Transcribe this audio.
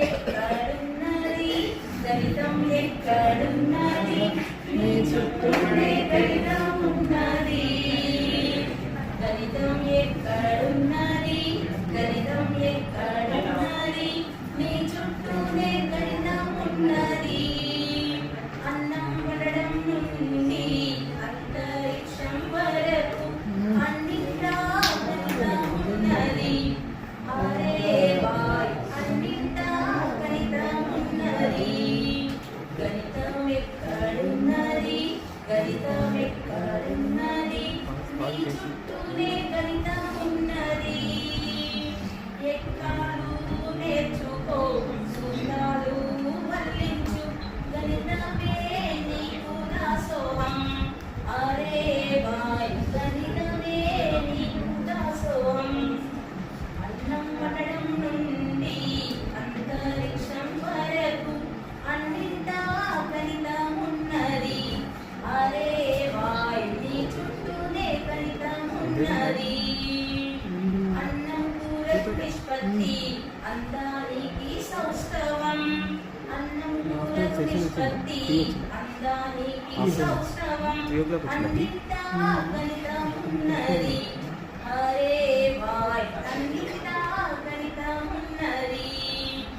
ఎక్కడున్నది? దళితం ఎక్కడున్నది? నీ చుట్టూ గణితమెక్కడున్నది గణితమెక్కడున్నది నీ చుట్టూనే గణితం ఉన్నది హరి నిష్పత్తి అందానికి సౌష్ఠవం. అన్నం నిష్పత్తి అందానికి సౌష్ఠవం. అందింతా ఉన్నది.